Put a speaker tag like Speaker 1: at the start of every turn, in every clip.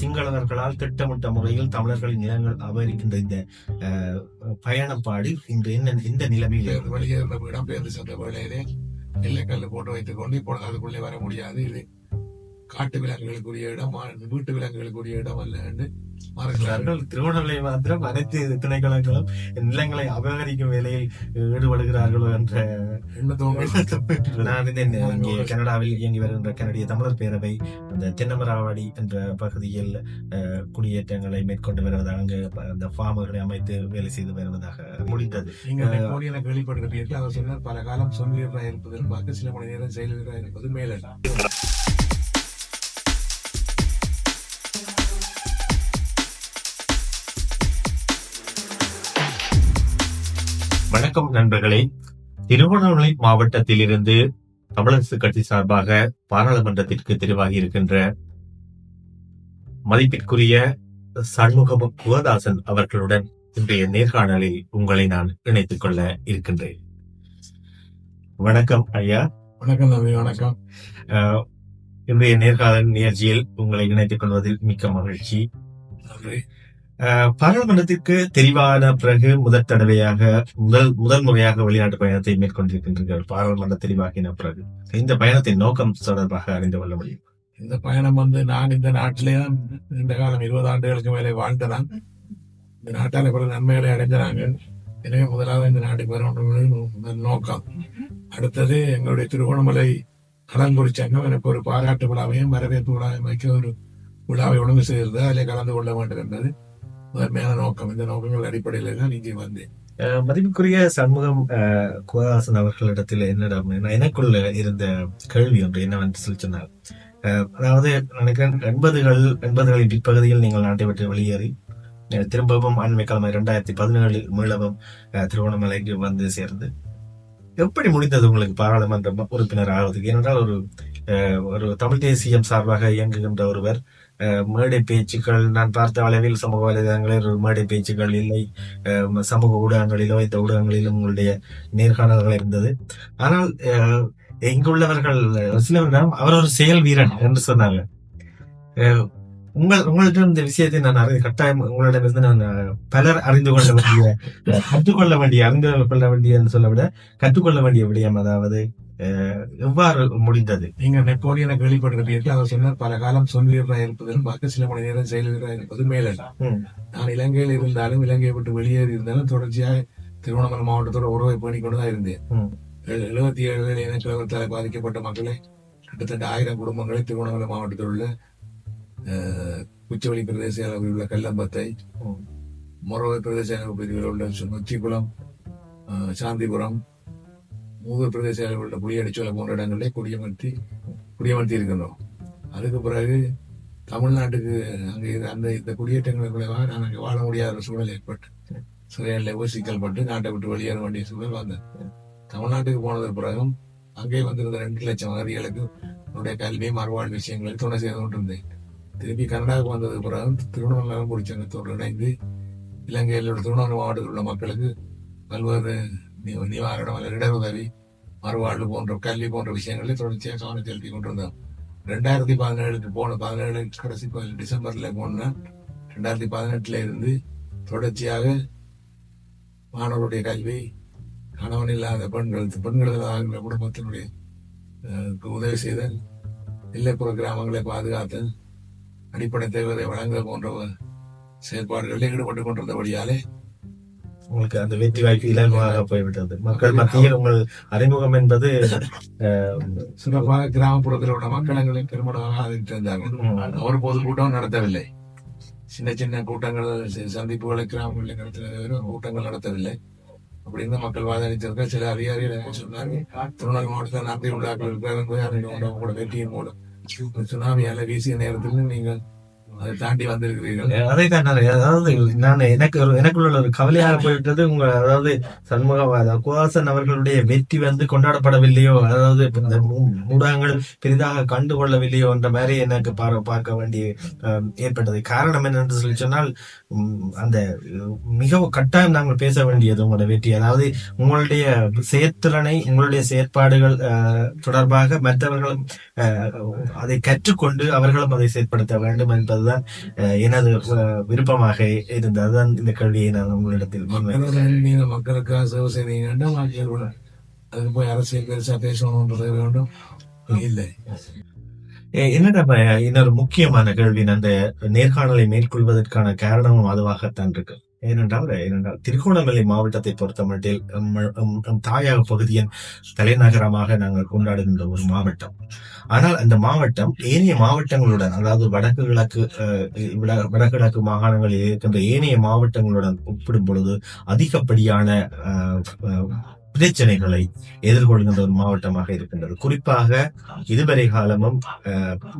Speaker 1: சிங்களவர்களால் திட்டமிட்ட முறையில் தமிழர்களின் நிலங்கள் அபகரிக்கின்ற இந்த அஹ், பயணப்பாடு இன்று என்ன இந்த நிலைமையில்
Speaker 2: பேருந்து வெளியேற இடம்பெயர்ந்து சென்ற வேளையிலே எல்லைக்கல் போட்டு வைத்துக் கொண்டு இப்பொழுது அதுக்குள்ளே வர முடியாது. இது காட்டு விலங்குகளுக்குரிய இடம் வீட்டு விலங்குகளுக்குரிய இடம் அல்ல என்று மறுக்கிறார்கள்
Speaker 1: அவர்கள் திருவண்ணாமலை மாத்திரம் அனைத்து திணைக்களங்களும் நிலங்களை அபகரிக்கும் வேலையில் ஈடுபடுகிறார்களோ என்ற நான் இருந்தேன் இங்கே கனடாவில் இயங்கி வருகின்ற கனடிய தமிழர் பேரவை அந்த தென்னமராவடி என்ற பகுதியில் குடியேற்றங்களை மேற்கொண்டு வருவதாக அங்கு அந்த ஃபார்ம்களை அமைத்து வேலை செய்து வருவதாக முடிந்தது.
Speaker 2: நீங்கள் நெப்போலியனை கேள்விப்பட்டிருப்பீர்கள். அவர் சொன்னார் பல காலம் சொல்வீராக இருப்பதில் பார்க்க சில மணி நேரம் செயல்வீராக இருப்பது மேலல்ல
Speaker 1: வணக்கம் நண்பர்களே. திருவண்ணாமலை மாவட்டத்திலிருந்து தமிழரசு கட்சி சார்பாக பாராளுமன்றத்திற்கு தெரிவாகி இருக்கின்ற மதிப்பிற்குரிய சண்முகம் குகதாசன் அவர்களுடன் இன்றைய நேர்காணலில் உங்களை நான் இணைத்துக் கொள்ள இருக்கின்றேன். வணக்கம் ஐயா.
Speaker 2: வணக்கம் நம்பி வணக்கம்.
Speaker 1: இன்றைய நேர்காணல் நிகழ்ச்சியில் உங்களை இணைத்துக் கொள்வதில் மிக்க மகிழ்ச்சி.
Speaker 2: நன்றி.
Speaker 1: பாராளுமன்றத்திற்கு தெரிவான பிறகு முதற் தடவையாக முதல் முதல் முறையாக வெளிநாட்டு பயணத்தை மேற்கொண்டிருக்கின்றீர்கள். பாராளுமன்ற தெரிவாகின பிறகு. இந்த பயணத்தின் நோக்கம் தொடர்பாக அறிந்து கொள்ள முடியும்?
Speaker 2: இந்த பயணம் வந்து நான் இந்த நாட்டிலே தான் நீண்ட காலம் இருபது ஆண்டுகளுக்கு மேலே வாழ்ந்ததான் இந்த நாட்டால பல நன்மைகளை அடைஞ்சாங்க எனவே முதலாவது இந்த நாட்டுக்கு வர நோக்கம். அடுத்தது எங்களுடைய திருகோணமலை கடன்புரி சங்கம் எனக்கு ஒரு பாராட்டு விழாவையும் வரவேற்பு விழாவையும் வைக்க ஒரு விழாவை ஒழுங்கு செய்திருந்தது அதில் கலந்து கொள்ள வேண்டும் என்பது மேல நோக்கம். இந்த நோக்கங்கள் அடிப்படையில தான் இங்கே வந்தேன்.
Speaker 1: மதிப்புக்குரிய சண்முகம் அஹ், அவர்களிடத்தில் என்னிடம் எனக்குள்ள இருந்த கேள்வி ஒன்று என்னவென்று சொல்லி சொன்னார். அதாவது நினைக்கிறேன் எண்பதுகள் எண்பதுகளின் பிற்பகுதியில் நீங்கள் நாட்டை விட்டு வெளியேறி திரும்பவும் அண்மை கிழமை இரண்டாயிரத்தி பதினேழில் மீளவும் அஹ், திருவண்ணாமலைக்கு வந்து சேர்ந்து எப்படி முடிந்தது உங்களுக்கு பாராளுமன்ற உறுப்பினர் ஆவதுக்கு ஏனென்றால் ஒரு அஹ், ஒரு தமிழ் தேசியம் சார்பாக இயங்குகின்ற ஒருவர் மேடை பேச்சுக்கள் நான் பார்த்த அளவில் சமூக வலைதளங்களில் மேடை பேச்சுக்கள் இல்லை அஹ், சமூக ஊடகங்களிலோ இந்த ஊடகங்களிலும் உங்களுடைய நேர்காணல்கள் இருந்தது ஆனால் அஹ், இங்குள்ளவர்கள் சிலர் அவர் ஒரு செயல் வீரன் என்று சொன்னாங்க அஹ், உங்கள் உங்கள்ட்ட இந்த விஷயத்தை நான் அறி கட்டாயம் உங்களிடமிருந்து நான் பலர் அறிந்து கொள்ள வேண்டிய கற்றுக்கொள்ள வேண்டிய அறிந்து கொள்ள வேண்டிய சொல்ல விட கற்றுக்கொள்ள வேண்டிய விடயம் அதாவது எவ்வாறு முடிந்தது?
Speaker 2: நீங்க நெப்போலியனை கேள்விப்பட்டிருப்பீர்கள் அவர் சொன்னார் பல காலம் சொல்வீராக இருப்பதில் பார்க்க சில மணி நேரம் செயல்வீராக இருப்பது மேலல்ல நான் இலங்கையில் இருந்தாலும் இலங்கையை விட்டு வெளியேறி இருந்தாலும் தொடர்ச்சியாக திருவண்ணாமலை மாவட்டத்தோட உறவை பேணிக் கொண்டு தான் இருந்தேன். எழுபத்தி ஏழு இனக்கலவரத்தால் பாதிக்கப்பட்ட மக்களை கிட்டத்தட்ட ஆயிரம் குடும்பங்களை திருவண்ணாமலை மாவட்டத்தில் உள்ள குச்சவெளி பிரதேச அளவில் உள்ள கல்லம்பத்தை மொரவை பிரதேச அளவு பிரிவில் உள்ள சு- நொச்சிக்குளம் சாந்திபுரம் மூவர் பிரதேச அளவில் உள்ள புளியடிச்சோலை போன்ற இடங்களிலே குடியமர்த்தி குடியமர்த்தி இருக்கின்றோம் அதுக்கு பிறகு தமிழ்நாட்டுக்கு அங்கே அந்த இந்த குடியேற்றங்களை விளைவாக நான் அங்கே வாழ முடியாத ஒரு சூழல் ஏற்பட்டு சிறையில் போய் சிக்கல்பட்டு நாட்டை விட்டு வெளியேற வேண்டிய சூழல் வந்தது தமிழ்நாட்டுக்கு போனதுக்கு பிறகும் அங்கே வந்திருந்த ரெண்டு லட்சம் அகதிகளுக்கு என்னுடைய கல்வி மறுவாழ் விஷயங்களை துணை செய்து கொண்டிருந்தேன் திருப்பி கனடாவுக்கு வந்ததுக்கு பிறகு திருவண்ணாமலை குடிச்சங்கத்தோடு இணைந்து இலங்கையில் உள்ள திருவண்ணாமலை மாவட்டத்தில் உள்ள மக்களுக்கு பல்வேறு நி- நிவாரணம் அல்லது இடருதவி மறுவாழ்வு போன்ற கல்வி போன்ற விஷயங்களை தொடர்ச்சியாக கவனம் செலுத்தி கொண்டிருந்தோம் ரெண்டாயிரத்தி பதினேழுக்கு போன பதினேழு கடைசி டிசம்பரில் டிசம்பர்ல ரெண்டாயிரத்தி பதினெட்டுல இருந்து தொடர்ச்சியாக மாணவருடைய கல்வி கணவன் இல்லாத பெண்கள் பெண்கள் இல்லாத குடும்பத்தினுடைய உதவி செய்தல் எல்லைப்புற கிராமங்களை பாதுகாத்தல் அடிப்படை தேவைகளை வழங்குதல் போன்ற செயற்பாடுகளில் ஈடுபட்டு கொண்டிருந்தபடியாலே
Speaker 1: உங்களுக்கு அந்த வெற்றி வாய்ப்பு இலகுவாக போய்விட்டது. மக்கள் மத்தியில் உங்கள் அறிமுகம் என்பது
Speaker 2: சிறப்பாக கிராமப்புறத்தில் உள்ள மக்களங்களை பெருமளவாக இருந்தார்கள் ஒரு பொது கூட்டம் நடத்தவில்லை. சின்ன சின்ன கூட்டங்கள் சந்திப்புகளை கிராமங்களில் நடத்தின கூட்டங்கள் நடத்தவில்லை. அப்படின்னு மக்கள் வாதளித்திருக்க சில அதிகாரிகள் சொன்னார்கள். திருவண்ணாமலை மாவட்டத்தில் நடத்தி உள்ளாக்கள் கொண்ட உங்களோட வெற்றியின் மூலம் சுனாமி அலை வீசிய நேரத்தில் நீங்கள் அதை தாண்டி வந்திருக்கிறீர்கள்.
Speaker 1: அதை நான் அதாவது நான் எனக்கு ஒரு எனக்குள்ள ஒரு கவலையாக போய்விட்டது உங்க அதாவது சண்முக குவாசன் அவர்களுடைய வெற்றி வந்து கொண்டாடப்படவில்லையோ அதாவது இந்த ஊடகங்கள் பெரிதாக கண்டு கொள்ளவில்லையோ என்ற மாதிரி எனக்கு பார- பார்க்க வேண்டிய ஏற்பட்டது. காரணம் என்னென்று சொல்லி சொன்னால் அந்த மிகவும் கட்டாயம் நாங்கள் பேச வேண்டியது உங்களோட வெற்றி. அதாவது உங்களுடைய செயற்திறனை உங்களுடைய செயற்பாடுகள் தொடர்பாக மற்றவர்களும் அதை கற்றுக்கொண்டு அவர்களும் அதை செயற்படுத்த வேண்டும் என்பதுதான் என்பதுதான் எனது விருப்பமாக இருந்தது அதுதான் இந்த கேள்வியை நான் உங்களிடத்தில்
Speaker 2: நீங்க மக்களுக்காக சேவை மக்கள் கூட அதுக்கு போய் அரசியல் பெருசா பேசணும்ன்றது வேண்டும். இல்லை.
Speaker 1: என்னடா இன்னொரு முக்கியமான கேள்வி. அந்த நேர்காணலை மேற்கொள்வதற்கான காரணமும் அதுவாகத்தான் இருக்கு. ஏனென்றால் ஏனென்றால் திருகோணமலை மாவட்டத்தை பொறுத்தமட்டில் எம் தாயக பகுதியின் தலைநகரமாக நாங்கள் கொண்டாடுகின்ற ஒரு மாவட்டம். ஆனால் அந்த மாவட்டம் ஏனைய மாவட்டங்களுடன் அதாவது வடக்கு கிழக்கு அஹ், வடகிழக்கு மாகாணங்களில் இருக்கின்ற ஏனைய மாவட்டங்களுடன் ஒப்பிடும் பொழுது அதிகப்படியான அஹ், அஹ், பிரச்சனைகளை எதிர்கொள்கின்ற ஒரு மாவட்டமாக இருக்கின்றது. குறிப்பாக இதுவரை காலமும்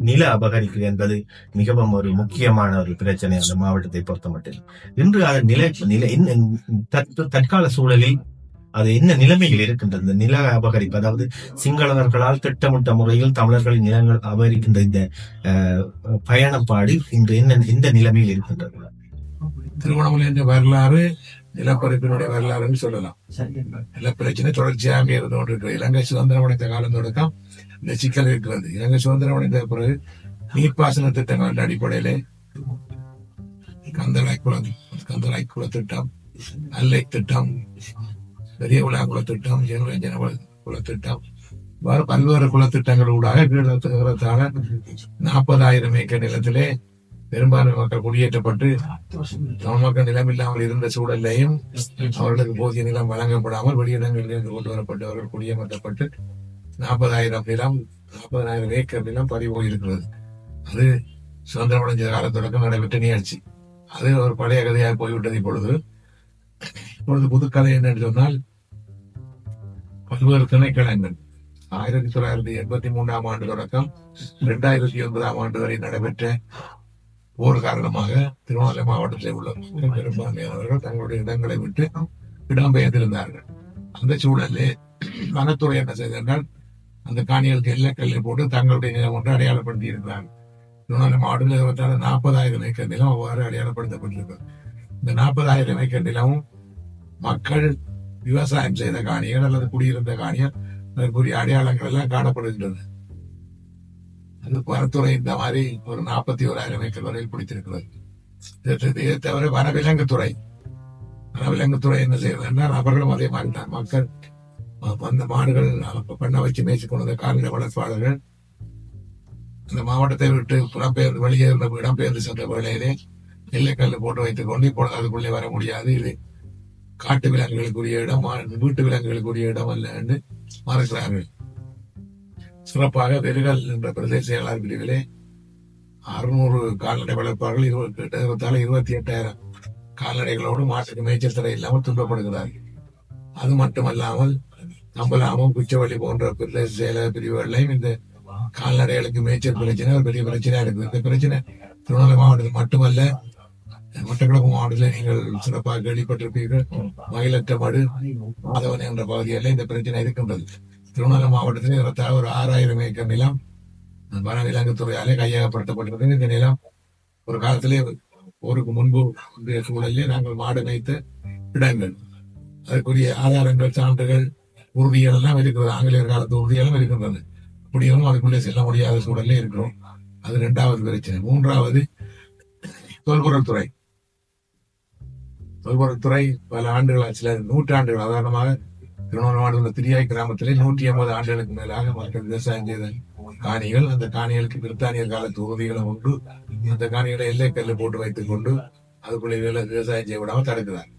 Speaker 1: நில அபகரிப்பு என்பது மிகவும் ஒரு முக்கியமான ஒரு பிரச்சனை அந்த மாவட்டத்தை பொறுத்தமட்டில். இன்று அது நிலை நில தற்கால சூழலில் அது என்ன நிலைமையில் இருக்கின்றது? இந்த நில அபகரிப்பு அதாவது சிங்களவர்களால் திட்டமிட்ட முறையில் தமிழர்களின் நிலங்கள் அபகரிக்கின்ற இந்த அஹ், பயணப்பாடு இன்று என்ன இந்த நிலைமையில் இருக்கின்றது?
Speaker 2: திருவண்ணாமலை என்ற வரலாறு நிலப்பரப்பினுடைய வரலாறுன்னு சொல்லலாம். நில பிரச்சனை தொடர்ச்சியாக இருந்து கொண்டிருக்கிறது. இலங்கை சுதந்திரம் அடைந்த காலம் தொடக்கம் இந்த சிக்கல் இருக்கிறது இலங்கை சுதந்திரம் அடைந்த பிறகு நீர்ப்பாசன திட்டங்களின் அடிப்படையிலே கந்தளாய் குளம் கந்தளாய் குள திட்டம் அல்லை திட்டம் பெரிய விழா குள திட்டம் ஜெனரஞ்சன திட்டம் இவ்வாறு பல்வேறு குளத்திட்டங்கள் ஊடாக நாற்பதாயிரம் ஏக்கர் நிலத்திலே பெரும்பான்மை மக்கள் குடியேற்றப்பட்டு தமிழ் மக்கள் நிலம் இல்லாமல் இருந்த சூழலையும் அவர்களுக்கு போதிய நிலம் வழங்கப்படாமல் வெளியிடங்களில் இருந்து கொண்டு வரப்பட்டு அவர்கள் குடியமர்த்தப்பட்டு நாற்பதாயிரம் நிலம் நாற்பதாயிரம் ஏக்கர் நிலம் பதிவு இருக்கிறது. அது சுதந்திரம் அடைஞ்ச கால தொடக்கம் நடைபெற்ற நிகழ்ச்சி. அது ஒரு பழைய கதையாக போய்விட்டது இப்பொழுது. இப்பொழுது புதுக்கதை என்னன்னு சொன்னால் பல்வேறு திணைக்களங்கள். ஆயிரத்தி தொள்ளாயிரத்தி எண்பத்தி மூன்றாம் ஆண்டு தொடக்கம் இரண்டாயிரத்தி ஒன்பதாம் ஆண்டு வரை நடைபெற்ற போர் காரணமாக திருவண்ணாமலை மாவட்டத்தில் உள்ள பெரும்பான்மையானவர்கள் தங்களுடைய இடங்களை விட்டு இடம்பெயர்ந்திருந்தார்கள் அந்த சூழலே வனத்துறை என்ன செய்தால் அந்த காணிகளுக்கு எல்லக்கல்லை போட்டு தங்களுடைய நிலம் ஒன்று அடையாளப்படுத்தி இருந்தார்கள் திருவண்ணாமலை மாவட்டத்தில் இருபத்தாறு நாற்பதாயிரம் ஏக்கர் நிலம் அவ்வாறு அடையாளப்படுத்தப்பட்டிருக்கிறது. இந்த நாற்பதாயிரம் ஏக்கர் நிலமும் மக்கள் விவசாயம் செய்த காணிகள் அல்லது குடியிருந்த காணிகள் அதற்குரிய அடையாளங்கள் எல்லாம் காணப்படுகின்றது இந்த வனத்துறை இந்த மாதிரி ஒரு நாற்பத்தி ஓராயிரம் ஏக்கர் வரையில் பிடித்திருக்கிறது. இதை- தவிர வனவிலங்குத்துறை. வனவிலங்குத்துறை என்ன செய்யறதுன்னா அவர்களும் அதே மாதிரி தான். மக்கள் அந்த மாடுகள் பண்ண வச்சு மேய்ச்சி கொண்டு கால்நடை வளர்ப்பாளர்கள் இந்த மாவட்டத்தை விட்டு புறம்பெயர்ந்து வெளியே இருந்த இடம்பெயர்ந்து சென்ற வேளையிலே எல்லைக்கல் போட்டு வைத்துக் கொண்டு இப்பொழுது அதுக்குள்ளே வர முடியாது. இது காட்டு விலங்குகளுக்குரிய இடம் வீட்டு விலங்குகளுக்குரிய இடம் அல்ல என்று மறுக்கிறார்கள். சிறப்பாக வெறுகல் என்ற பிரதேச செயலாளர் பிரிவிலே அறுநூறு கால்நடை வளர்ப்பார்கள் இருபத்தி எட்டாயிரத்தால இருபத்தி எட்டாயிரம் கால்நடைகளோடு மாட்டுக்கு மேய்ச்சல் தடை இல்லாமல் துன்பப்படுகிறார்கள். அது மட்டுமல்லாமல் நம்பலாமும் குச்சவள்ளி போன்ற பிரதேச செயலக பிரிவுகளையும் இந்த கால்நடைகளுக்கு மேய்ச்சல் பிரச்சனை ஒரு பெரிய பிரச்சனையா இருக்குது. இந்த பிரச்சனை திருவண்ணாமலை மாவட்டத்தில் மட்டுமல்ல மட்டக்களப்பு மாவட்டத்தில் நீங்கள் சிறப்பாக கேள்விப்பட்டிருப்பீர்கள். மயிலற்ற மடு மாதவன் என்ற பகுதியில் இந்த பிரச்சனை இருக்கின்றது. திருவண்ணாமலை மாவட்டத்தில் ஏறத்தாழ ஒரு ஆறாயிரம் ஏக்கர் நிலம் வனவிலங்குத்துறையாலே கையகப்படுத்தப்பட்டிருக்கிறது இந்த நிலம் ஒரு காலத்திலே ஊருக்கு முன்பு ஒன்றிய சூழலிலே நாங்கள் மாடு மேய்த்த இடங்கள். அதற்குரிய ஆதாரங்கள் சான்றுகள் உறுதிகள் எல்லாம் இருக்கிறது. ஆங்கிலேயர் காலத்து உறுதிகளும் இருக்கின்றது அப்படியும் அதுக்குள்ளே செல்ல முடியாத சூழலே இருக்கிறோம். அது இரண்டாவது பிரச்சனை. மூன்றாவது தொல்பொருள் துறை. தொல்பொருள் துறை பல ஆண்டுகளாக சில நூற்றாண்டுகள் உதாரணமாக திருவண்ணாமலை மாவட்டத்தில் திரியாய் கிராமத்திலே நூற்றி ஐம்பது ஆண்டுகளுக்கு மேலாக மக்கள் விவசாயம் செய்த காணிகள். அந்த காணிகளுக்கு பிரித்தானியர் காலத்து உறுதிகளும் உண்டு. அந்த காணிகளை எல்லைக்கல்ல போட்டு வைத்துக் கொண்டு அதுக்குள்ளே விவசாயம் செய்ய விடாமல் தடுக்கிறார்.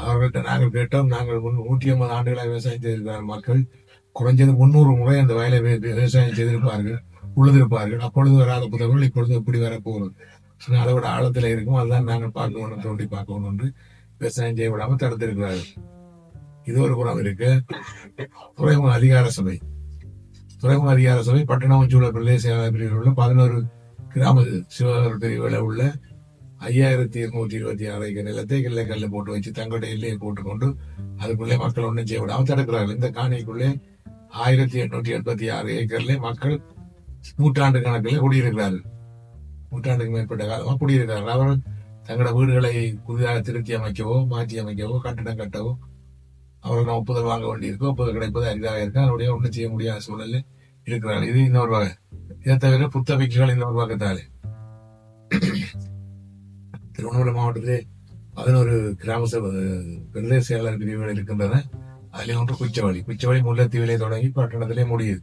Speaker 2: அவர்கள்ட்ட நாங்கள் கேட்டோம் நாங்கள் நூற்றி ஐம்பது ஆண்டுகளாக விவசாயம் செய்திருக்கிறார் மக்கள் குறைஞ்சது முன்னூறு முறை அந்த வயலை விவசாயம் செய்திருப்பார்கள் உழுதிருப்பார்கள். அப்பொழுது வராத புதர்கள் இப்பொழுது எப்படி வரப்போகிறது சொன்னா, அதை விட ஆழத்தில் இருக்கும். அதுதான் நாங்கள் பார்க்கணும் தோண்டி பார்க்கணும் என்று விவசாயம் செய்ய விடாமல் தடுத்திருக்கிறார்கள். இது ஒரு புறம் இருக்கு. துறைமுக அதிகார சபை. துறைமுக அதிகார சபை பட்டணம் சூழல் பிரதேச சேவை பிரிவில் உள்ள பதினோரு கிராம சிவகர் பிரிவுகளில் உள்ள ஐயாயிரத்தி இருநூத்தி இருபத்தி ஆறு ஏக்கர் நிலத்தை கிள்ளை கல்ல போட்டு வச்சு தங்களுடைய எல்லையை போட்டுக்கொண்டு அதுக்குள்ளே மக்கள் ஒன்றும் செய்ய விடாமல் தடுக்கிறார்கள். இந்த காணிக்குள்ளே ஆயிரத்தி எட்நூத்தி எண்பத்தி ஆறு ஏக்கர்ல மக்கள் நூற்றாண்டு கணக்கில் குடியிருக்கிறார்கள். நூற்றாண்டுக்கு மேற்பட்ட காலமாக குடியிருக்கிறார்கள். அவர்கள் தங்களோட வீடுகளை புதிதாக திருத்தி அமைக்கவோ மாற்றி அமைக்கவோ கட்டடம் கட்டவோ அவர்கள் ஒப்புதல் வாங்க வேண்டியிருக்கும். ஒப்புதல் கிடைப்பது அரிதாக இருக்கும் அதனுடைய ஒன்றும் செய்ய முடியாத சூழலில் இருக்கிறார்கள் இது இன்னொரு வகை. இதை தவிர புத்தபிக்குகள் இன்னொரு பக்கத்தாலே திருவண்ணாமலை மாவட்டத்திலே பதினோரு கிராம சபை பிரதேச செயலாளர் பிரிவுகள் இருக்கின்றன. அதிலே ஒன்று குச்சவழி. குச்சவழி முல்லைத்தீவிலே தொடங்கி பட்டணத்திலே முடியுது.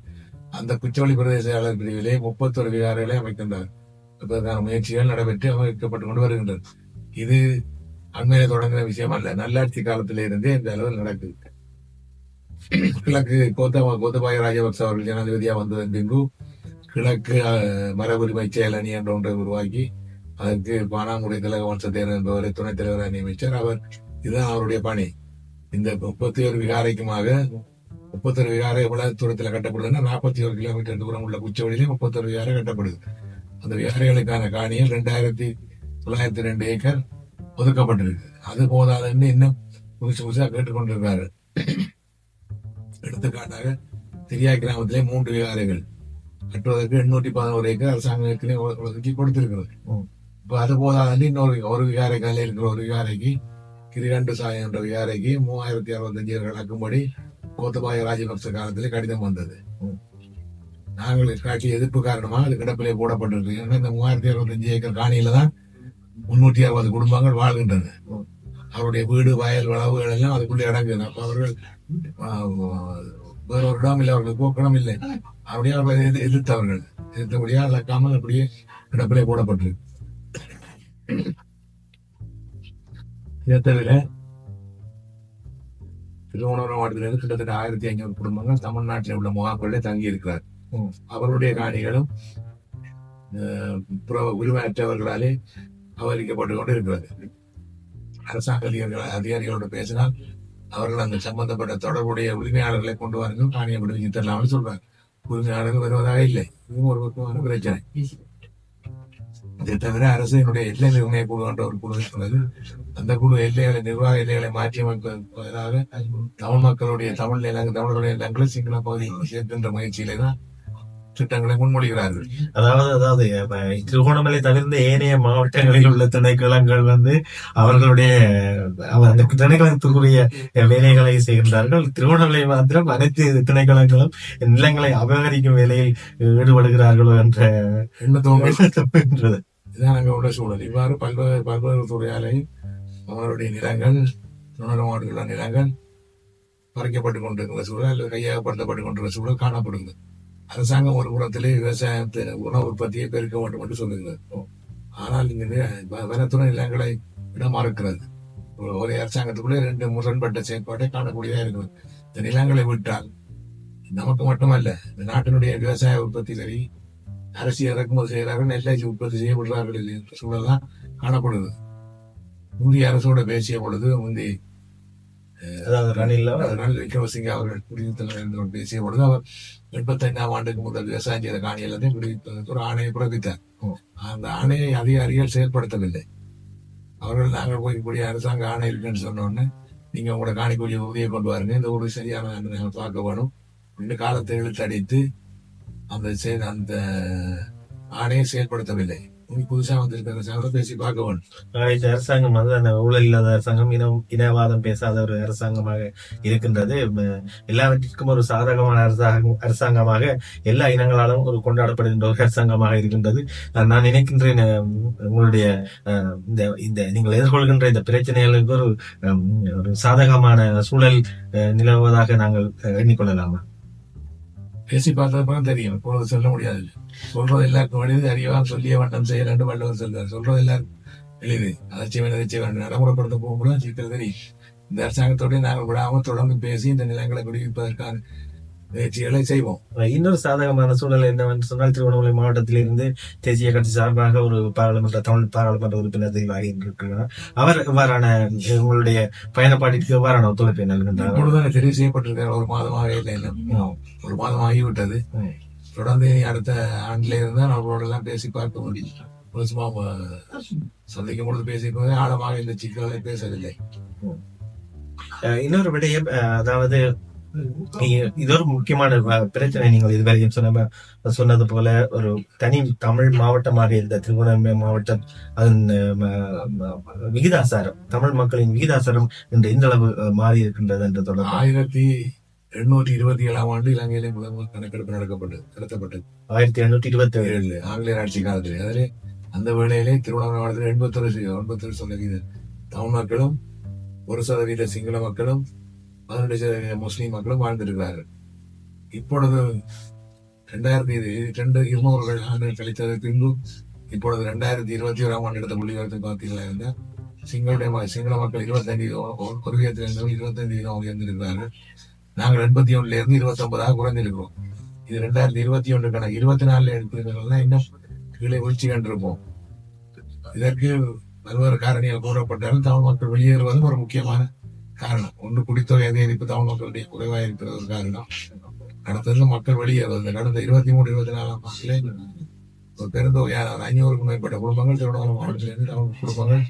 Speaker 2: அந்த குச்சவழி பிரதேச செயலாளர் பிரிவிலே முப்பத்தொரு விகாரங்களை அமைக்கின்றார். அதற்கான முயற்சிகள் நடைபெற்று அமைக்கப்பட்டு கொண்டு வருகின்றது இது அங்கே தொடங்கின விஷயம் அல்ல. நல்லாட்சி காலத்தில இருந்தே இந்த அளவில் நடக்குது. கிழக்கு கோத்தபா கோத்தபாய ராஜபக்ச அவர்கள் ஜனாதிபதியா வந்ததன் பின்பு கிழக்கு அஹ், மரபுரிமை செயலணி என்ற ஒன்றை உருவாக்கி அதற்கு பானாங்குடி திலக வம்சத்தேர் என்பவரை துணைத் தலைவராக நியமித்தார் அவர் இதுதான் அவருடைய பணி. இந்த முப்பத்தி ஒரு விகாரைக்குமாக முப்பத்தொரு விகாரை எவ்வளவு தூரத்தில் கட்டப்படுதுன்னா நாற்பத்தி ஒரு கிலோமீட்டர் தூரம் உள்ள குச்சவெளியிலே முப்பத்தொரு விகாரை கட்டப்படுது. அந்த விகாரைகளுக்கான காணியில் ரெண்டாயிரத்தி தொள்ளாயிரத்தி ரெண்டு ஏக்கர் ஒதுக்கப்பட்டிருக்கு. அது போதாதுன்னு இன்னும் புதுசு புதுசா கேட்டுக்கொண்டிருக்காரு. எடுத்துக்காட்டாக திரியா கிராமத்திலே மூன்று விகாரைகள். கட்டுவதற்கு எண்ணூற்றி பதினோரு ஏக்கர் ஒ- ஒதுக்கி கொடுத்திருக்கிறது. இப்ப அது போதாது இன்னொரு ஒரு விகாரை கல்ல இருக்கிற ஒரு விகாரைக்கு கிரிகண்டு சாயம் என்ற விகாரைக்கு மூவாயிரத்தி அறுபத்தஞ்சு ஏக்கர் அக்கும்படி கோத்தபாய ராஜபக்ச காலத்திலே கடிதம் வந்தது. நாங்கள் காட்டிய எதிர்ப்பு காரணமாக அது கிடப்பிலே போடப்பட்டிருக்கு. ஏன்னா இந்த மூவாயிரத்தி அறுபத்தஞ்சு ஏக்கர் காணியில தான் முன்னூற்றி அறுபது குடும்பங்கள் வாழ்கின்றன
Speaker 1: ம்.
Speaker 2: அவருடைய வீடு வயல் வளவுகள் எல்லாம் அதுக்குள்ளே அடங்குது அப்ப அவர்கள் ஆ, வேற ஒரு இடம் இல்லை அவர்களுக்கு போக்கணும் இல்லை. அப்படியே அவர்கள் எதிர்- எதிர்த்தவர்கள். எதிர்த்தபடியா இழக்காமல் அப்படியே கிடப்பிலே போடப்பட்டிருக்கு இதை தவிர திருவண்ணாமலை மாவட்டத்திலிருந்து கிட்டத்தட்ட ஆயிரத்தி ஐநூறு குடும்பங்கள் தமிழ்நாட்டில் உள்ள முகாம்களிலே தங்கி இருக்கிறார்
Speaker 1: ம்.
Speaker 2: அவர்களுடைய காணிகளும் உரிமையற்றவர்களாலே அபகரிக்கப்பட்டு கொண்டு இருக்கிறது அரசாங்க அதிகாரிகள் அதிகாரிகளோடு பேசினால் அவர்கள் அந்த சம்பந்தப்பட்ட தொடர்புடைய உரிமையாளர்களை கொண்டு வாருங்கள் காணியை விடுவிச்சு தரலாம்னு சொல்றாங்க உரிமையாளர்கள் வருவதாக இல்லை. இதுவும் ஒரு பக்கமான பிரச்சனை. இதை தவிர அரசினுடைய எல்லை நிர்ணய குழு என்ற ஒரு குழு இருக்கிறது. அந்த குழு எல்லைகளை நிர்வாக எல்லைகளை மாற்றி அமைப்பதற்காக தமிழ் மக்களுடைய தமிழ் நிலங்கள் தமிழர்களுடைய நிலங்களை சிங்கள பகுதியில் சேர்க்கின்ற முயற்சியிலே தான் திட்டங்களை முன்மொழிகிறார்கள்.
Speaker 1: அதாவது அதாவது திருகோணமலை தவிர்ந்த ஏனைய மாவட்டங்களில் உள்ள திணைக்களங்கள் வந்து அவர்களுடைய அவ- அந்த திணைக்களத்துக்குரிய வேலைகளை செய்கின்றார்கள். திருகோணமலை மாத்திரம் அனைத்து திணைக்களங்களும் நிலங்களை அபகரிக்கும் வேலையில் ஈடுபடுகிறார்களோ என்ற தப்புன்றது
Speaker 2: இதுதான் அங்கே உள்ள சூழல். இவ்வாறு பல்வேறு பல்வேறு துறையாலே அவர்களுடைய நிலங்கள் துணர மாவட்டங்கள நிலங்கள் பறிக்கப்பட்டுக் கொண்டிருக்கிற சூழல் அல்லது கையகப்படுத்தப்பட்டுக் கொண்டிருக்கிற சூழல் காணப்படுகிறது. அரசாங்கம் ஒரு புறத்திலே விவசாயத்தை உணவு உற்பத்தியை பெருக்க வேண்டும் என்று சொல்லுகிறது ஆனால் இங்கு வனத்துறை நிலங்களை விட மறுக்கிறது ஒரு- ஒரே அரசாங்கத்துக்குள்ளே ரெண்டு முரண்பட்ட செயற்பாட்டை காணக்கூடியதாக இருக்கிறது. இந்த நிலங்களை விட்டால் நமக்கு மட்டுமல்ல இந்த நாட்டினுடைய விவசாய உற்பத்தி சரி அரிசி இறக்குமதி செய்கிறார்கள் நெல்லை உற்பத்தி செய்யப்படுறார்கள் என்ற சூழல் தான் காணப்படுது இந்திய அரசோட பேசிய பொழுது முந்தி ரணில் விக்ரமசிங்க அவர்கள் குடியிருத்தல் இருந்தவர் பேசிய பொழுது அவர் எண்பத்தைந்தாம் ஆண்டுக்கு முதல் விவசாயம் செய்த காணி எல்லாத்தையும் குடியிருப்பதற்கு ஒரு ஆணையை பிறப்பித்தார் அந்த ஆணையை அதிகாரிகள் செயல்படுத்தவில்லை அவர்கள் நாங்கள் போய் கூடிய அரசாங்க ஆணை இருக்குன்னு சொன்ன உடனே நீங்க உங்களோட காணிக்கூடிய உதவியை கொண்டு வாருங்க இந்த ஊருக்கு சரியான நாங்கள் பார்க்க வேணும் ரெண்டு காலத்தை இழுத்து அடித்து அந்த செய்த அந்த ஆணையை செயல்படுத்தவில்லை இனி புதுசா வந்திருக்கிற அரசாங்கம் பேசி
Speaker 1: இந்த அரசாங்கம் வந்து அந்த ஊழல் இல்லாத அரசாங்கம் இனம் இனவாதம் பேசாத ஒரு அரசாங்கமாக இருக்கின்றது எல்லாவற்றிற்கும் ஒரு சாதகமான அரசாங்கம் அரசாங்கமாக எல்லா இனங்களாலும் ஒரு கொண்டாடப்படுகின்ற ஒரு அரசாங்கமாக இருக்கின்றது நான் நினைக்கின்றேன் உங்களுடைய அஹ், இந்த இந்த நீங்கள் எதிர்கொள்கின்ற இந்த பிரச்சனைகளுக்கு ஒரு அஹ், ஒரு சாதகமான சூழல் அஹ், நிலவுவதாக நாங்கள் அஹ், எண்ணிக்கொள்ளலாமா
Speaker 2: பேசி பார்த்ததுக்கு தெரியும். இப்பொழுது சொல்ல முடியாது சொல்றது எல்லாருக்கும் எளிது அறிவால் சொல்லிய வண்ணம் செய்ய ரெண்டு வள்ளுவர் சொல்றார். சொல்றது எல்லாருக்கும் எளிது அதை செய்வேன் அதை செய்வேன் நடைமுறைப்படுத்த போகும்போது சீக்கிரம் தெரியும். இந்த அரசாங்கத்தோடய நாங்கள் விடாம தொடர்ந்து பேசி இந்த நிலங்களை விடுவிப்பதற்கான முயற்சிகளை செய்வோம்.
Speaker 1: இன்னொரு சாதகமான சூழல் என்னவென்று சொன்னால் திருவண்ணாமலை மாவட்டத்திலிருந்து தேசிய கட்சி சார்பாக ஒரு பாராளுமன்ற தமிழ் பாராளுமன்ற உறுப்பினர் தெரிவாகி இருக்கிறார். அவர் எவ்வாறான அஹ், உங்களுடைய பயணப்பாட்டிற்கு எவ்வாறான ஒத்துழைப்பை நல்கின்றார்
Speaker 2: இப்பொழுது தெரிவு செய்யப்பட்டிருக்கிற ஒரு மாதமாக இல்லை இல்லை. ஒரு மாதம் ஆகிவிட்டது. தொடர்ந்து அடுத்த ஆண்டில இருந்தால் அவர்களோட எல்லாம் பேசி பார்க்க முடியும். சந்திக்கும் பொழுது பேசிக்கொண்டு ஆழமாக இந்த சிக்கல்களை பேசவில்லை.
Speaker 1: இன்னொரு விடயம் அதாவது இது ஒரு முக்கியமான பிரச்சனை நீங்கள் இதுவரையும் சொன்ன சொன்னது போல ஒரு தனி தமிழ் மாவட்டமாக இருந்த திருவண்ணாமலை மாவட்டம் அதன் விகிதாசாரம் தமிழ் மக்களின் விகிதாசாரம் இன்று இந்த அளவு மாறி இருக்கின்றது என்ற தொடர்பு
Speaker 2: ஆயிரத்தி எண்ணூற்றி இருபத்தி ஏழாம் ஆண்டு இலங்கையிலே முதல் கணக்கெடுப்பு நடக்கப்பட்டது நடத்தப்பட்டது.
Speaker 1: ஆயிரத்தி எண்ணூற்றி இருபத்தி ஏழு.
Speaker 2: ஆங்கிலேயர் ஆட்சி காலத்தில். அதிலே அந்த வேளையிலே திருவண்ணாமலை மாவட்டத்தில் எண்பத்தொரு எண்பத்தொரு சதவீத தமிழ் மக்களும் ஒரு சதவீத சிங்கள மக்களும் பதினெட்டு முஸ்லீம் மக்களும் வாழ்ந்திருக்கிறார்கள். இப்பொழுது ரெண்டாயிரத்தி ரெண்டு இருநூறு ஆண்டுகள் கழித்தது பின்பு இப்பொழுது ரெண்டாயிரத்தி இருபத்தி ஓராம் ஆண்டு எடுத்த புள்ளி பார்த்தீங்களா இருந்தால் சிங்களுடைய சிங்கள மக்கள் இருபத்தஞ்சு வீதம், ஒரு- ஒரு இருபத்தஞ்சு வீதம் உயர்ந்திருக்கிறார்கள். நாங்கள் எண்பத்தி ஒண்ணுல இருந்து இருபத்தி ஒன்பதாக குறைஞ்சிருக்கிறோம் இது ரெண்டாயிரத்தி இருபத்தி ஒன்று கணக்கு இருபத்தி நாலுல எடுத்தீங்கன்னா இன்னும் கீழே வீழ்ச்சி கண்டிருப்போம். இதற்கு பல்வேறு காரணிகள் கூறப்பட்டாலும் தமிழ் மக்கள் வெளியேறுவதும் ஒரு முக்கியமான காரணம். ஒன்று குடித்தொகை அதிகரிப்பு தமிழ் மக்களுடைய குறைவாக இருக்கிறது ஒரு காரணம் அடுத்தது மக்கள் வெளியேறுவது கடந்த இருபத்தி மூணு இருபத்தி நாலாம் மாதத்திலே ஒரு பெருந்தொகையான ஐநூறுக்கும் மேற்பட்ட குடும்பங்கள் திருவண்ணாமலை மாவட்டத்திலிருந்து தமிழ் குடும்பங்கள்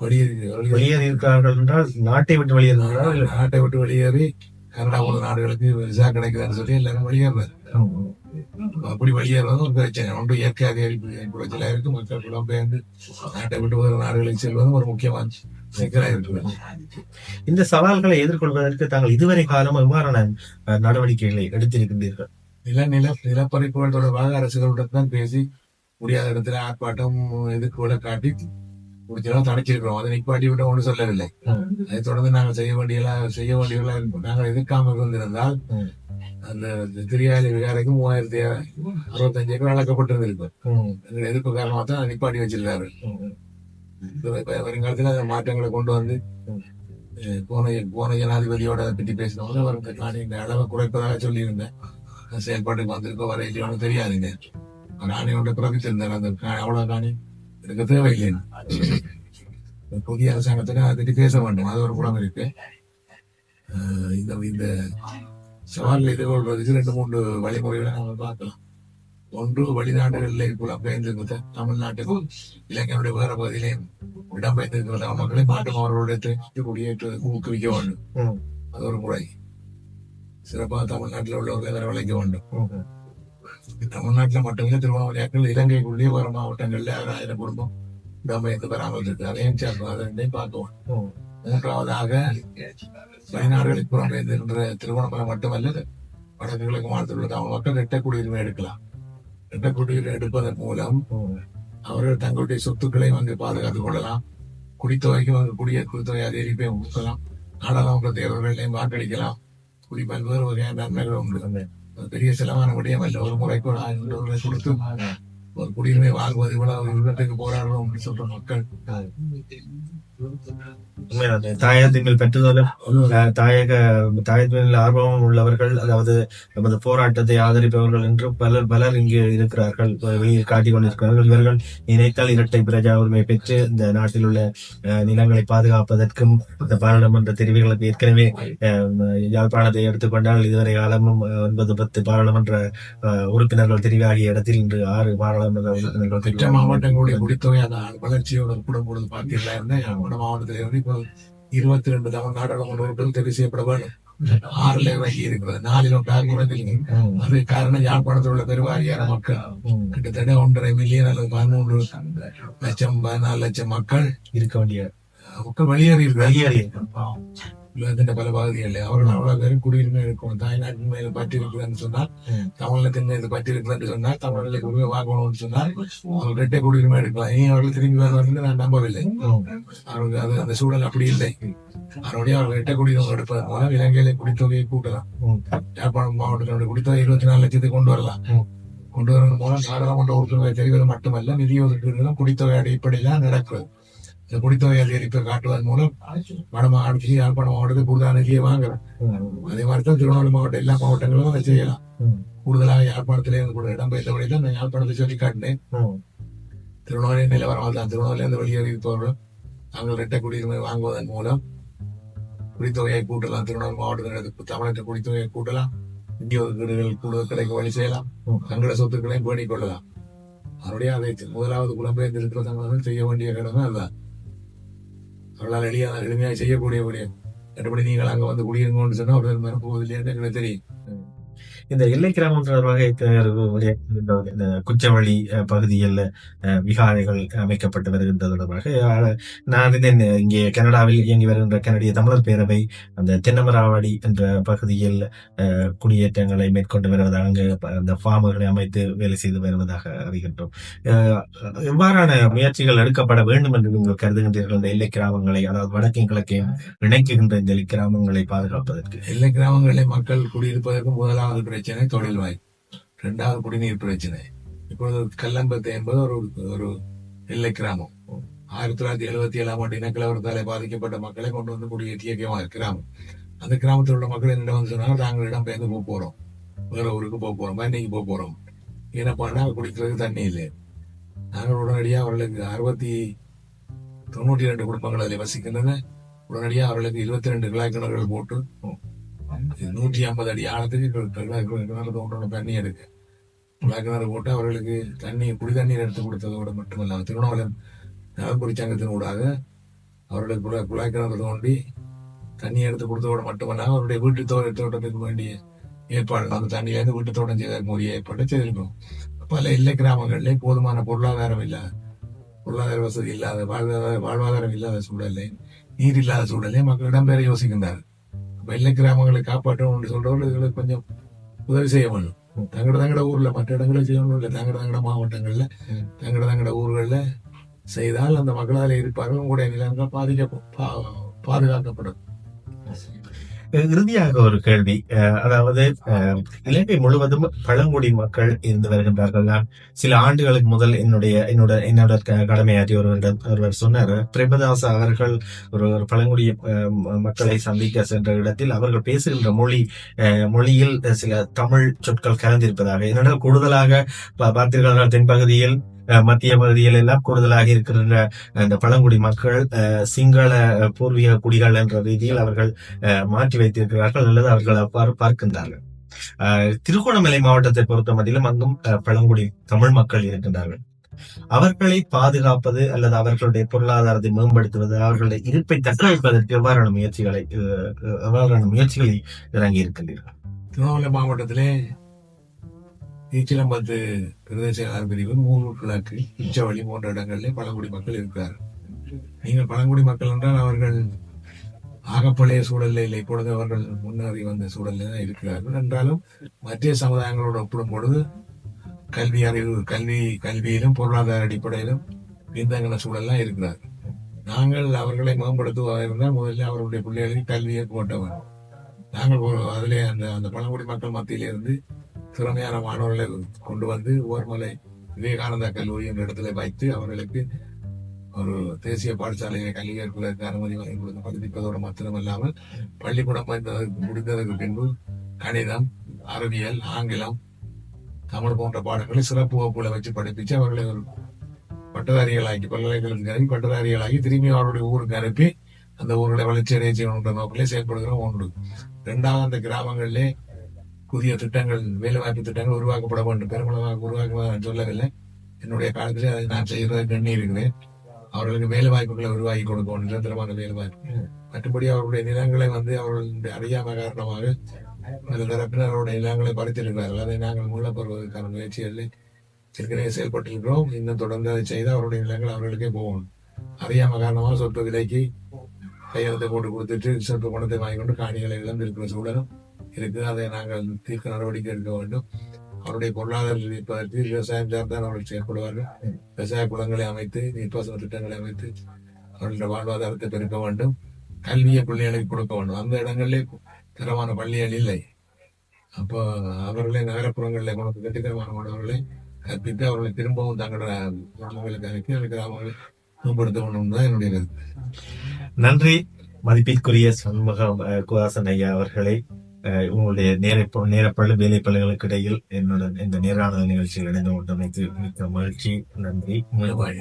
Speaker 2: வெளியேறி வெளியேறி.
Speaker 1: வெளியேறி இருக்கிறார்கள் என்றால் நாட்டை விட்டு வெளியேறுகிறார்கள்? இல்லை
Speaker 2: நாட்டை விட்டு வெளியேறி கனடா போன்ற நாடுகளுக்கு விசா கிடைக்குதுன்னு சொல்லி எல்லாரும் வெளியேறாரு அப்படி ஒரு பிரச்சனை ஒன்று இயற்கை அதிகரிப்பு பிரச்சனை இருக்கு மக்கள் புலம்பெயர்ந்து நாட்டை விட்டு வேறு நாடுகளுக்கு செல்வதும் ஒரு முக்கியமான சிக்கலாக
Speaker 1: இந்த சவால்களை எதிர்கொள்வதற்கு தாங்கள் இதுவரை காலம் எவ்வாறான நடவடிக்கைகளை எடுத்திருக்கின்றீர்கள்?
Speaker 2: நில நில நிலப்பறிப்புகள் தொடர்பாக அரசுகளுடன் தான் பேசி முடியாத இடத்துல ஆர்ப்பாட்டம் எதிர்ப்புகளை காட்டி முடிச்செல்லாம் தடைச்சிருக்கிறோம் அதை நிப்பாட்டி விட ஒன்றும் சொல்லவில்லை. அதை தொடர்ந்து நாங்கள் செய்ய வேண்டிய செய்ய இருப்போம் நாங்கள் எதிர்க்காமல் இருந்திருந்தால். அந்த திரியாலி விகாரைக்கு மூவாயிரத்தி அறுபத்தஞ்சு ஏக்கர் வழக்கப்பட்டிருந்திருக்கும்
Speaker 1: ம்,
Speaker 2: எங்கள் எதிர்ப்பு காரணமாக தான் அதை நிப்பாட்டி வச்சிருக்காரு வருங்காலத்தில் அந்த மாற்றங்களை கொண்டு வந்து போன போன ஜனாதிபதியோட அதை பற்றி பேசினவங்க அவருக்கு நான் இந்த அளவை குறைப்பதாக சொல்லியிருந்தேன். அந்த செயல்பாட்டுக்கு வந்திருக்கோ வர இல்லையோன்னு தெரியாதுங்க. நானே பிறப்பித்திருந்தேன் அந்த கா- அவ்வளவு நானே எனக்கு தேவையில்லைன்னு புதிய அரசாங்கத்துக்கு அதை பற்றி பேச வேண்டும். அது ஒரு குணம் இருக்கு. இந்த இந்த சவால்களை எதிர்கொள்றதுக்கு ரெண்டு மூன்று வழிமுறைகளை நம்ம பார்க்கலாம். ஒன்று வெளிநாடுகளில் புலம்பெயர்ந்திருக்கிற தமிழ்நாட்டுக்கும் இலங்கையுடைய வேற பகுதியிலையும் இடம்பெயர்ந்திருக்கிற தமிழ் மக்களை மாற்றம் அவர்களுடைய குடியேற்றத்துக்கு ஊக்குவிக்க வேண்டும். அது ஒரு முறை. சிறப்பாக தமிழ்நாட்டில் உள்ளவர்களை வரவழைக்க வேண்டும். தமிழ்நாட்டில் மட்டுமில்லை திருவண்ணாமலையாக்கள் இலங்கைக்குள்ளேயே வர மாவட்டங்கள்ல ஆயிரம் குடும்பம் இடம்பெயர்ந்து பெறாமல் இருக்கு அதையும் சேர்க்கணும் அதை ரெண்டையும் பார்க்கவும் மூன்றாவதாக வெளிநாடுகளுக்கு புறம்பெயர்ந்திருக்கிற திருவண்ணாமலை மட்டுமல்ல வடக்கு கிழக்கு மாநிலத்தில் உள்ள தமிழ் மக்கள் இரட்டை குடியுரிமை எடுக்கலாம். இரட்டை குடியுரிமை எடுப்பதன் மூலம் அவர்கள் தங்களுடைய சொத்துக்களையும் அங்கு பாதுகாத்துக் கொள்ளலாம். குடித்தொகைக்கும் அங்கு குடிய குடித்தொகை அதிகரிப்பை ஊக்கலாம் நாடாளுமன்ற தேர்தல்களையும் வாக்களிக்கலாம். குடி பல்வேறு வகையான நன்மைகள் உண்டு. பெரிய செலவான விடயம் அல்ல ஒரு முறைக்கு ஒரு ஆயிரம் டாலர்களை கொடுத்து ஒரு குடியுரிமை வாங்குவது இவ்வளவு விபத்துக்கு போராடுறோம் அப்படின்னு சொல்ற மக்கள்.
Speaker 1: உண்மைதான். தாயகத்தின் அஹ், தாயக தாயகத்தின் மேல் ஆர்வம் உள்ளவர்கள் அதாவது நமது போராட்டத்தை ஆதரிப்பவர்கள் என்று பலர் பலர் இங்கு இருக்கிறார்கள். வெளியே காட்டிக் கொண்டிருக்கிறார்கள் இவர்கள் நினைத்தால் இரட்டை பிரஜா உரிமை பெற்று இந்த நாட்டில் உள்ள நிலங்களை பாதுகாப்பதற்கும் இந்த பாராளுமன்ற தெரிவுகளுக்கு ஏற்கனவே அஹ், யாழ்ப்பாணத்தை எடுத்துக்கொண்டால் இதுவரை காலமும் ஒன்பது பத்து பாராளுமன்ற உறுப்பினர்கள் தெரிவாகிய இடத்தில் இன்று ஆறு பாராளுமன்ற உறுப்பினர்கள்
Speaker 2: மாவட்டங்களுடைய குடித்தொகை அந்த வளர்ச்சியோட கூடும் பொழுது பார்த்தீங்களா யாழ்ப்பாண மாவட்டத்தில் இப்போ இருபத்தி ரெண்டு தமிழ் நாடாளுமன்ற உறுப்பினர்கள் தெரிவு செய்யப்பட வேண்டும் ஆறுல இறங்கி இருக்கிறது. நாலில் ஒன்றாக குறைந்திருக்கு
Speaker 1: ம்,
Speaker 2: அது காரணம் யாழ்ப்பாணத்தில் உள்ள பெருவாரியான மக்கள். கிட்டத்தட்ட ஒன்றரை மில்லியன் அல்லது பதிமூன்று லட்சம் பதினாலு லட்சம் மக்கள்
Speaker 1: இருக்க வேண்டிய
Speaker 2: மக்கள் வெளியேறி
Speaker 1: வெளியேறி
Speaker 2: உலகத்தின் பல பகுதிகளில் அவர்கள் அவ்வளவு பேரும் குடியுரிமை இருக்கும். தாய்நாட்டின் மேல பற்றி இருக்கிறேன்னு சொன்னால். தமிழகத்தின் மீது பற்றி இருக்கிறேன்னு சொன்னால் தமிழர்களுக்கு உரிமை வாங்கணும்னு சொன்னால் அவர்கள் இரட்டை குடியுரிமை எடுக்கலாம். இனி அவர்கள் திரும்பி வருவார்கள் நான் நம்பவில்லை.
Speaker 1: ம்,
Speaker 2: அவர்களுக்கு அது அந்த சூழல் அப்படி இல்லை. அவருடைய அவர்கள் இரட்டை குடியுரிமை எடுப்பதன் மூலம் இலங்கையில குடித்தொகையை கூட்டலாம். யாழ்ப்பாணம் மாவட்டத்தினுடைய குடித்தொகை இருபத்தி நாலு லட்சத்துக்கு கொண்டு வரலாம். கொண்டு வரதன் மூலம் நாடாளுமன்ற உறுப்பினர்களை தெரிவது மட்டுமல்ல நிதி ஒதுக்கீடுகளும் குடித்தொகை அடிப்படையில் நடக்கிறது இந்த குடித்தொகை அதிகரிப்பை காட்டுவதன் மூலம் வட மாவட்டத்தில் யாழ்ப்பாணம் மாவட்டத்தில் கூடுதலான நிதியை
Speaker 1: வாங்கலாம்.
Speaker 2: அதே மாதிரி தான் திருவண்ணாமலை மாவட்டம் எல்லா மாவட்டங்களும் அதை செய்யலாம். கூடுதலாக யாழ்ப்பாணத்திலே கூட இடம்பெயர்ந்தபடி தான் நான் யாழ்ப்பாணத்தை சொல்லி காட்டினேன்.
Speaker 1: ம்.
Speaker 2: திருவண்ணாமலை நிலவரம் தான் திருவண்ணாமலையிலிருந்து வெளியேறி நாங்கள் தாங்கள் இரட்டை குடியுரிமை வாங்குவதன் மூலம் குடித்தொகையை கூட்டலாம். திருவண்ணாமலை மாவட்டத்தில் தமிழகத்தில் குடித்தொகையை கூட்டலாம். இந்திய ஒதுக்கீடுகள் கூடுதல் கிடைக்க வழி செய்யலாம். தங்கள சொத்துக்களையும் பேணிக் கொள்ளலாம். அவருடைய அதை முதலாவது புலம்பெயர்ந்திருக்கிற தமிழர்கள் செய்ய வேண்டிய கடமை அதுதான். அவர்களால் எளியாக எளிமையாக செய்யக்கூடிய மற்றபடி நீங்கள் அங்கே வந்து குடியிருங்கன்னு சொன்னால் அவர்கள் மறுப்போவதில்லை எங்களுக்கு தெரியும்.
Speaker 1: இந்த எல்லை கிராமம் தொடர்பாக இந்த குச்சவழி பகுதியில் விகாரைகள் அமைக்கப்பட்டு வருகின்றது தொடர்பாக நான் இங்கே கனடாவில் இயங்கி வருகின்ற கனடிய தமிழர் பேரவை அந்த தென்னமராவடி என்ற பகுதியில் குடியேற்றங்களை மேற்கொண்டு வருவதாக அங்கு அந்த ஃபார்ம்களை அமைத்து வேலை செய்து வருவதாக அறிகின்றோம். அஹ், எவ்வாறான முயற்சிகள் எடுக்கப்பட வேண்டும் என்று நீங்கள் கருதுகின்றீர்கள்? இந்த எல்லை கிராமங்களை அதாவது வடக்கையும் கிழக்கையும் இணைக்குகின்ற இந்த எல்லை கிராமங்களை பாதுகாப்பதற்கு.
Speaker 2: எல்லை கிராமங்களில் மக்கள் குடியிருப்பதற்கு முதலாவது பிரச்சனை தொழில் வாய்ப்பு. ரெண்டாவது குடிநீர் பிரச்சனை. இப்பொழுது கல்லம்பத்து என்பது ஒரு ஒரு எல்லை கிராமம். ஆயிரத்தி தொள்ளாயிரத்தி எழுபத்தி ஏழாம் ஆண்டு இனக்கலவரத்தாலே பாதிக்கப்பட்ட மக்களை கொண்டு வந்து குடியேற்றிய கிராமம். அந்த கிராமத்தில் உள்ள மக்கள் என்ன வந்து சொன்னாங்க? நாங்கள் இடம் பெயர்ந்து போக போறோம். வேற ஊருக்கு போக போறோம். இன்னைக்கு போக போறோம். என்ன பண்ணா குடிக்கிறதுக்கு தண்ணி இல்லை. நாங்கள் உடனடியாக அவர்களுக்கு அறுபத்தி தொண்ணூற்றி ரெண்டு குடும்பங்கள் அதில் வசிக்கின்றன. உடனடியாக அவர்களுக்கு இருபத்தி ரெண்டு கிளாய் கிணறுகள் போட்டு நூற்றி ஐம்பது அடி. ஆழத்துக்கு கிணறு கிணறு தோன்றணும் தண்ணி இருக்கு. குழாய் கிணறு போட்டு அவர்களுக்கு தண்ணி குடி தண்ணீர் எடுத்து கொடுத்ததோடு மட்டுமல்லாமல் திருவண்ணாமலம் நலன்புரி சங்கத்தின் ஊடாக அவர்களுக்கு குழா- குழாய் கிணறு தோண்டி தண்ணி எடுத்து கொடுத்ததோடு மட்டுமல்லாமல் அவருடைய வீட்டு தோ தோட்டத்துக்கு வேண்டிய ஏற்பாடு அந்த தண்ணியிலேருந்து வீட்டு தோட்டம் செய்வதற்கு உரிய ஏற்பாடு செய்திருக்கோம் பல இல்லை கிராமங்களிலே போதுமான பொருளாதாரம் இல்லாத பொருளாதார வசதி இல்லாத வாழ்வாதார வாழ்வாதாரம் இல்லாத சூழலை நீர் இல்லாத சூழலை மக்களிடம் இடம்பெயர யோசிக்கின்றார் அப்ப எல்லை கிராமங்களை காப்பாற்றணும்னு சொல்றவர்கள் இதுகளுக்கு கொஞ்சம் உதவி செய்ய வேணும் தங்கட தங்கட ஊர்ல மற்ற இடங்களில் செய்யணும் இல்லை தங்கட தங்கட மாவட்டங்கள்ல தங்கட தங்கட ஊர்களில் செய்தால் அந்த மக்களால் இருப்பார்கள். உங்களுடைய நிலங்கள் பாதிக்க பாதுகாக்கப்படும்.
Speaker 1: இறுதியாக ஒரு கேள்வி. அஹ், அதாவது அஹ், இலங்கை முழுவதும் பழங்குடி மக்கள் இருந்து வருகின்றார்கள். நான் சில ஆண்டுகளுக்கு முதல் என்னுடைய என்னோட என்னோட க- கடமையாற்றி ஒருவர் ஒருவர் சொன்னார் பிரேமதாஸ் அவர்கள் ஒரு ஒரு பழங்குடி மக்களை சந்திக்க சென்ற இடத்தில் அவர்கள் பேசுகின்ற மொழி அஹ், மொழியில் சில தமிழ் சொற்கள் கலந்திருப்பதாக. என்னிடம் கூடுதலாக பா- பார்த்தீர்கள் தென்பகுதியில் மத்திய பகுதியில் எல்லாம் கூடுதலாக இருக்கின்ற அந்த பழங்குடி மக்கள் சிங்கள பூர்வீக குடிகள் என்ற ரீதியில் அவர்கள் மாற்றி வைத்திருக்கிறார்கள் அல்லது அவர்கள் அவ்வாறு பார்க்கின்றார்கள். திருகோணமலை மாவட்டத்தை பொறுத்த மட்டிலும் அங்கும் அஹ், பழங்குடி தமிழ் மக்கள் இருக்கின்றார்கள். அவர்களை பாதுகாப்பது அல்லது அவர்களுடைய பொருளாதாரத்தை மேம்படுத்துவது அவர்களுடைய இருப்பை தக்க வைப்பதற்கு எவ்வாறான முயற்சிகளை அஹ், எவ்வாறான முயற்சிகளில் இறங்கி இருக்கின்றீர்கள்
Speaker 2: திருவண்ணாமலை மாவட்டத்திலே ஈச்சிலம்பத்து பிரதேச செயலாளர் பிரிவு மூலூர் கிழக்கு உச்சவழி போன்ற இடங்களிலே பழங்குடி மக்கள் இருக்கிறார் நீங்கள் பழங்குடி மக்கள் என்றால் அவர்கள் ஆகப்பழைய சூழலில் இல்லை இப்பொழுது அவர்கள் முன்னேறி வந்த சூழலில் தான் இருக்கிறார்கள். என்றாலும் மத்திய சமுதாயங்களோடு ஒப்பிடும் பொழுது கல்வி அறிவு கல்வி கல்வியிலும் பொருளாதார அடிப்படையிலும் பின்தங்கின சூழல்லாம் இருக்கிறார் நாங்கள் அவர்களை மேம்படுத்துவதாக இருந்தால் முதலில் அவர்களுடைய பிள்ளைகளுக்கு கல்வியை போட்டவர் நாங்கள் அதிலே அந்த அந்த பழங்குடி மக்கள் மத்தியிலிருந்து திறமையான மாணவர்களை கொண்டு வந்து ஓர்மலை விவேகானந்தா கல்லூரி என்ற இடத்துல வைத்து அவர்களுக்கு ஒரு தேசிய பாடசாலையை கல்வி கற்பதற்கு அனுமதி வாங்கி கொடுத்து படிப்பதோடு மாத்திரமல்லாமல் பள்ளிக்கூடம் முடிந்ததற்கு முடிந்ததற்கு பின்பு கணிதம் அறிவியல் ஆங்கிலம் தமிழ் போன்ற பாடங்களை சிறப்பு வகுப்புல வச்சு படிப்பிச்சு அவர்களை ஒரு பட்டதாரிகளாக்கி பல்கலைக்கழகத்துக்கு அனுப்பி பட்டதாரிகளாகி திரும்பி அவருடைய ஊருக்கு அனுப்பி அந்த ஊருடைய வளர்ச்சி அடைய செய்யணுன்ற நோக்கிலே செயல்படுகிற ஒன்று. ரெண்டாவது அந்த கிராமங்களிலே புதிய திட்டங்கள் வேலைவாய்ப்பு திட்டங்கள் உருவாக்கப்பட வேண்டும். பெருமளவாக உருவாக்க நான் சொல்லவில்லை. என்னுடைய காலத்திலே அதை நான் செய்கிறதற்கு எண்ணி இருக்கிறேன் அவர்களுக்கு வேலை வாய்ப்புகளை உருவாக்கி கொடுக்கணும் நிரந்தரமான வேலை வாய்ப்பு மற்றபடி அவர்களுடைய நிலங்களை வந்து அவர்களுடைய அறியாம காரணமாக பல தரப்பினர் அவருடைய நிலங்களை பறித்திருக்கிறார்கள். அதை நாங்கள் முள்ள முயற்சிகளில் ஏற்கனவே செயல்பட்டிருக்கிறோம். இன்னும் தொடர்ந்து அதை செய்து அவருடைய நிலங்கள் அவர்களுக்கே போகணும் அறியாம காரணமாக சொற்ப விலைக்கு கையெழுத்தை போட்டு கொடுத்துட்டு சொற்ப பணத்தை வாங்கி கொண்டு காணிகளை இழந்திருக்கிற சூழலும் இருக்குது. அதை நாங்கள் தீர்க்க நடவடிக்கை எடுக்க வேண்டும். அவருடைய பொருளாதார இருப்பதற்கு விவசாயம் சார்ந்தான் அவர்கள் செயல்படுவார்கள். விவசாய குளங்களை அமைத்து நீர்ப்பாசன திட்டங்களை அமைத்து அவர்களுடைய வாழ்வாதாரத்தை பெருக்க வேண்டும். கல்வியை பிள்ளைகளுக்கு கொடுக்க வேண்டும். அந்த இடங்களிலே தரமான பள்ளிகள் இல்லை. அப்போ அவர்களை நகரப்புறங்களில் கொண்டு கட்டித்தரமான மாணவர்களை கற்பித்து அவர்களை திரும்பவும் தங்களோட கிராமங்களுக்கு அனுப்பி அந்த கிராமங்களை மேம்படுத்த வேண்டும் தான் என்னுடைய கருத்து.
Speaker 1: நன்றி. மதிப்பிற்குரிய சண்முகம் குவாசன் ஐயா அவர்களை. உங்களுடைய நேர நேரப்பள்ளி வேலைப்பள்ளிகளுக்கு இடையில் என்னுடன் இந்த நேரான நிகழ்ச்சியில் இணைந்து கொண்டமைக்கு மிக்க மகிழ்ச்சி. நன்றி.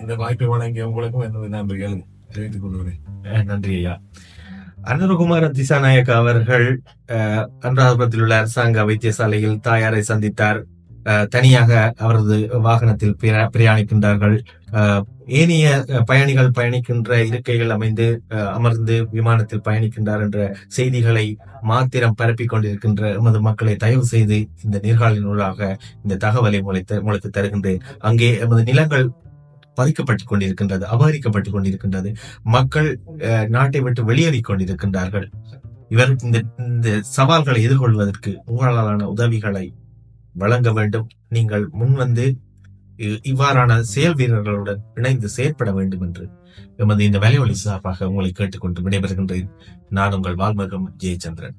Speaker 2: இந்த வாய்ப்பை வழங்கிய உங்களுக்கும் எனது நன்றிகள் தெரிவித்துக் கொள்கிறேன்.
Speaker 1: நன்றி ஐயா. அனுரகுமார திசாநாயக் அவர்கள் அனுராதபுரத்தில் உள்ள அரசாங்க வைத்தியசாலையில் தாயாரை சந்தித்தார். அஹ், தனியாக அவரது வாகனத்தில் பிரயா- பிரயாணிக்கின்றார்கள். ஏனைய அஹ், பயணிகள் பயணிக்கின்ற இருக்கைகள் அமைந்து அஹ், அமர்ந்து விமானத்தில் பயணிக்கின்றார் என்ற செய்திகளை மாத்திரம் பரப்பிக் கொண்டிருக்கின்ற எமது மக்களை தயவு செய்து இந்த நீர்காலினூடாக இந்த தகவலை முளைத்த முளைத்து தருகின்றேன். அங்கே எமது நிலங்கள் பதிக்கப்பட்டுக் கொண்டிருக்கின்றது அபகரிக்கப்பட்டுக் கொண்டிருக்கின்றது. மக்கள் அஹ், நாட்டை விட்டு வெளியேறிக் கொண்டிருக்கின்றார்கள். இவர் இந்த இந்த சவால்களை எதிர்கொள்வதற்கு உங்களாலான உதவிகளை வழங்க வேண்டும். நீங்கள் முன்வந்து வந்து இவ்வாறான செயல் வீரர்களுடன் இணைந்து செயற்பட வேண்டும் என்று எமது இந்த வலைவழி சார்பாக உங்களை கேட்டுக்கொண்டு விடைபெறுகின்றேன். நான் உங்கள் வால்மகம் ஜெயச்சந்திரன்